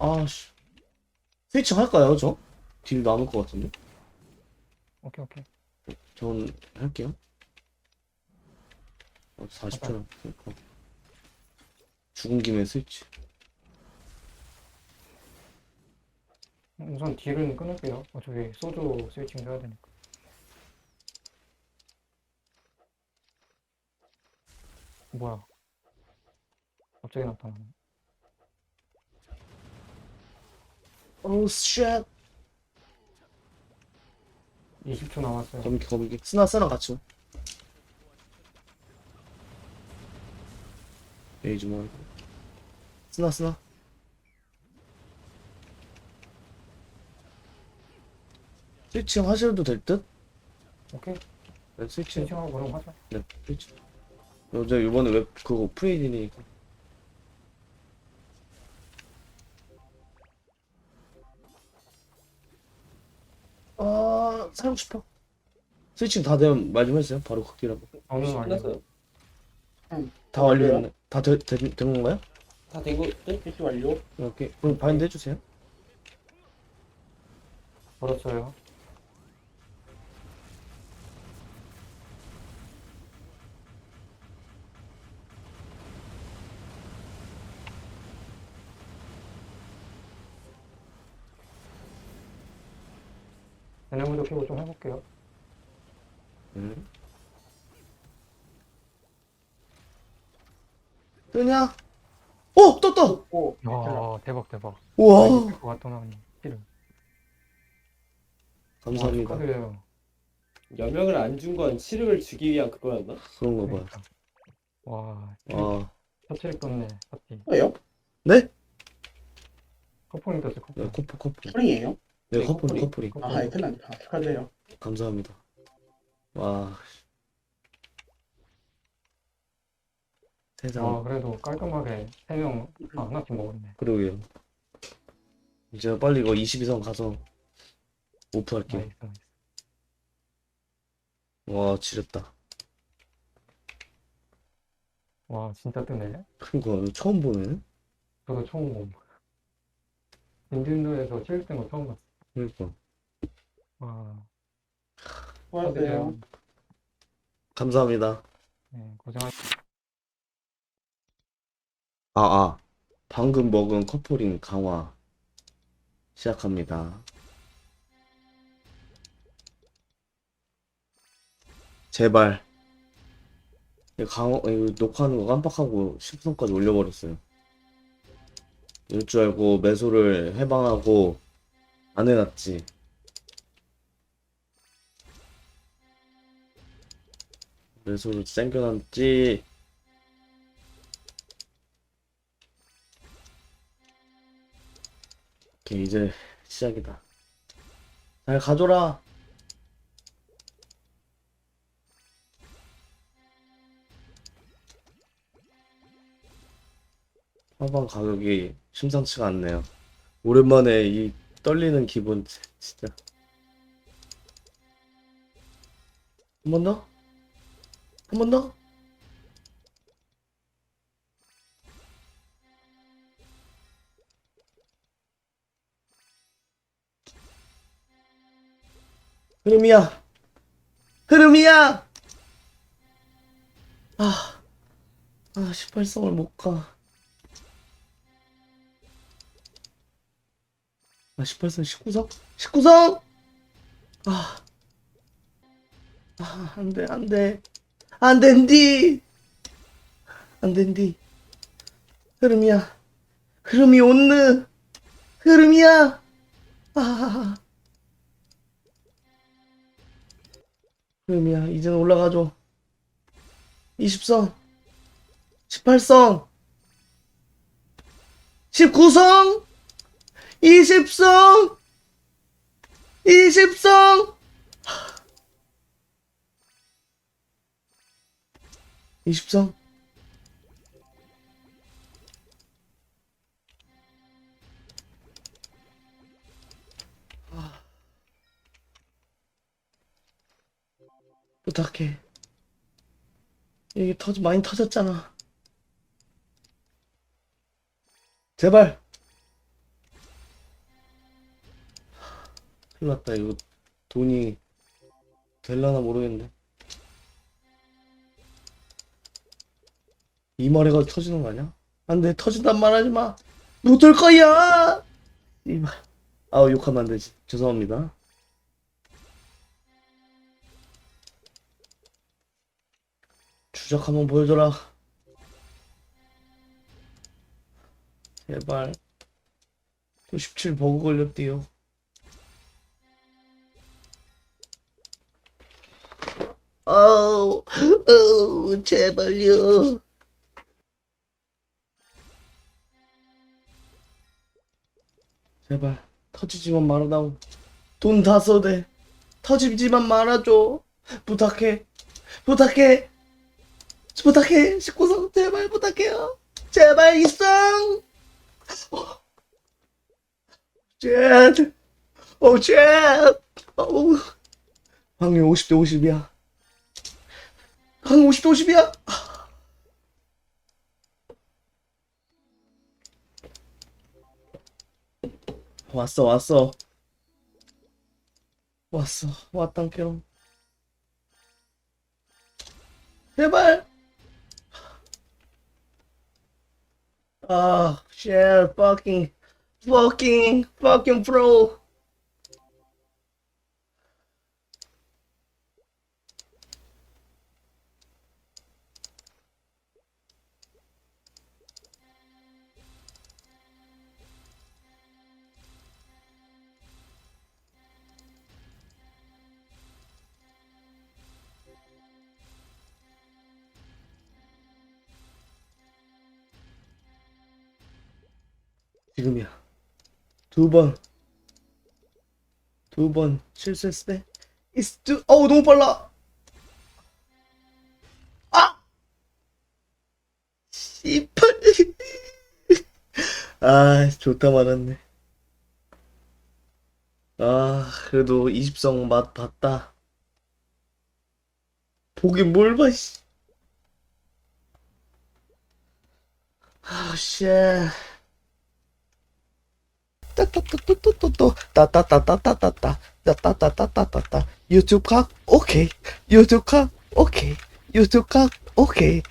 아씨. 스위칭 할까요, 저? 딜 남을 것 같은데? 오케이 오케이 전 할게요. 어, 40초 남았으니까. 죽은 김에 스위치. 우선 딜은 끊을게요 어차피 소주 스위칭 해야 되니까 뭐야 갑자기 나타나네 오, 쉣. 20초 남았어요 거미기, 거미기. 쓰나, 쓰나 같이. 에이즈 뭐. 쓰나, 쓰나. 스위칭 하셔도 될 듯? 오케이 네, 스위칭. 스위칭하고 그럼 하자 네, 스위칭. 어제 이번에 웹, 그거 프레이디니까. 아, 사용 싶어. 스위칭 다 되면 말 좀 해주세요. 바로 극딜하고. 저는 완료 끝났어요. 다 완료됐네. 다 되, 되, 된 건가요? 다 되고 뜰 완료. 오케이. 그럼 바인드 해주세요. 걸었어요 에너미도 켜고 좀 해볼게요 음. 뜨냐? 오! 떴다! 오, 야 대박 대박 우와! 것 같더니 힐을 감사합니다. 축하드려요 여명을 안 준 건 치력을 주기 위한 그거였나? 그런가 봐요. 그러니까. 와 아, 터치를 떴네 파티 뭐예요? 네? 커플링 떴어 네, 커플링 커플, 커플. 프링이에요? 네, 네, 커플, 커플이. 커플이. 아, 이틀 안 아, 축하드려요. 감사합니다. 와. 세상. 아 그래도 깔끔하게 세명 아, 하나씩 먹었네 그러게요. 이제 빨리 이거 22선 가서 오프할게요. 나이스 나이스 와, 지렸다. 와 진짜 뜨네 그니까, 처음 보네. 저도 처음 봄 닌텐도에서 체육된 거 처음 봤어 그니까. 와 수고하세요. 감사합니다. 네, 고생하 아, 아. 방금 먹은 커플링 강화 시작합니다. 제발. 이거 강화, 이거 녹화하는 거 깜빡하고 10분까지 올려버렸어요. 이럴 줄 알고 매수를 해방하고 안 해놨지. 매수를 땡겨놨지. 오케이, 이제 시작이다. 잘 가줘라. 화방 가격이 심상치가 않네요. 오랜만에 이 떨리는 기분, 지- 진짜. 한 번 더? 한 번 더? 흐름이야. 흐름이야. 아, 아, 18성을 못 가. 아, 18성, 19성? 19성! 아, 아, 안 돼, 안 돼. 안 된디! 안 된디. 흐름이야. 흐름이 온느. 흐름이야. 아. 흐름이야. 이제는 올라가줘. 20성. 18성. 19성. 20성. 20성. 20성. 부탁해. 이게 터 많이 터졌잖아. 제발. 큰일 났다. 이거 돈이 될라나 모르겠네. 이 마리가 터지는 거 아니야? 안 돼, 터진단 말 하지 마! 못올 거야! 이말. 아우, 욕하면 안 되지. 죄송합니다. 주작 한번 보여줘라. 제발. 또 17 버그 걸렸대요. 아우, 제발요. 제발, 터지지만 말아다오. 돈 다 써대. 터지지만 말아줘. 부탁해. 부탁해. 부탁해. 19성 제발 부탁해요. 제발 이성. 쉣. 오, 쉣. 어우. 확률 50대 50이야. 확률 50대 50이야. 왔어, 왔어. 왔어, 왔단케로. 제발. 아, 쉣, fucking, fucking, fucking pro. 지금이야. 두 번. 두 번 실수했을 때. It's too... 어우, 너무 빨라! 아! 씨발. 아, 좋다 말았네. 아, 그래도 20성 맛 봤다. 보긴 뭘 봐, 씨. 아, 씨. YouTube ครับ โอเค YouTube ครับ โอเค YouTube ครับ okay.